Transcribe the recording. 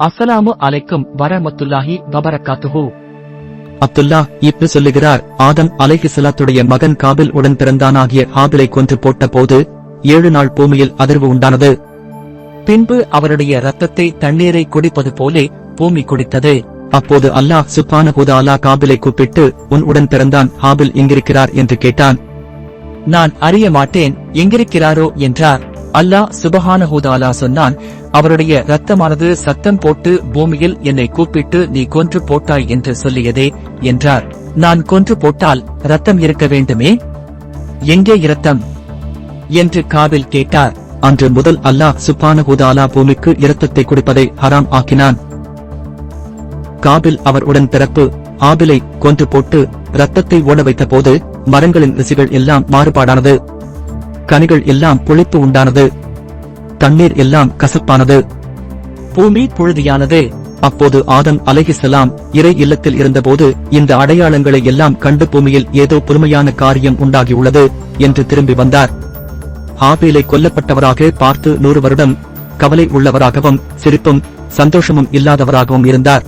அஸ்ஸலாமு அலைக்கும் வரமத்துல்லாஹி வபரகாத்துஹு அப்துல்லா இப்னு சொல்லுகிறார் ஆதம் அலைஹிஸ்ஸலாத்துடைய மகன் காபில் உடன் பிறந்தானாகிய ஹாபிலை கொன்று போட்ட போது ஏழு நாள் பூமியில் அதிர்வு உண்டானது. பின்பு அவருடைய இரத்தத்தை தண்ணீரை குடிப்பது போலே பூமி குடித்தது. அப்போது அல்லாஹ் சுப்ஹானஹு தஆலா காபிலை கூப்பிட்டு உன் உடன் பிறந்தான் ஹாபில் எங்கிருக்கிறார் என்று கேட்டான். நான் அறிய மாட்டேன் எங்கிருக்கிறாரோ என்றார். அல்லாஹ் சுபஹானஹூதாலா சொன்னான் அவருடைய இரத்தமானது சத்தம் போட்டு பூமியில் என்னை கூப்பிட்டு நீ கொன்று போட்டாய் என்று சொல்லியதே என்றார். நான் கொன்று போட்டால் ரத்தம் இருக்க வேண்டுமே? எங்கே இரத்தம்? என்று காபில் கேட்டார். அன்று முதல் அல்லாஹ் சுபானஹூதாலா பூமிக்கு இரத்தத்தை குடிப்பதை ஹராம் ஆக்கினான். காபில் அவர் உடன் பிறப்பு ஆபிலை கொன்று போட்டு ரத்தத்தை ஓட வைத்த போது மரங்களின் ரிசிகள் எல்லாம் மாறுபாடானது. கனிகள் எல்லாம் புளிப்பு உண்டானது. தண்ணீர் எல்லாம் கசப்பானது. பூமி புழுதியானது. அப்போது ஆதம் அலகிசலாம் இறை இல்லத்தில் இருந்தபோது இந்த அடையாளங்களை எல்லாம் கண்டு பூமியில் ஏதோ புதுமையான காரியம் உண்டாகியுள்ளது என்று திரும்பி வந்தார். ஆபேலை கொல்லப்பட்டவராக பார்த்து நூறு வருடம் கவலை உள்ளவராகவும் சிரிப்பும் சந்தோஷமும் இல்லாதவராகவும் இருந்தார்.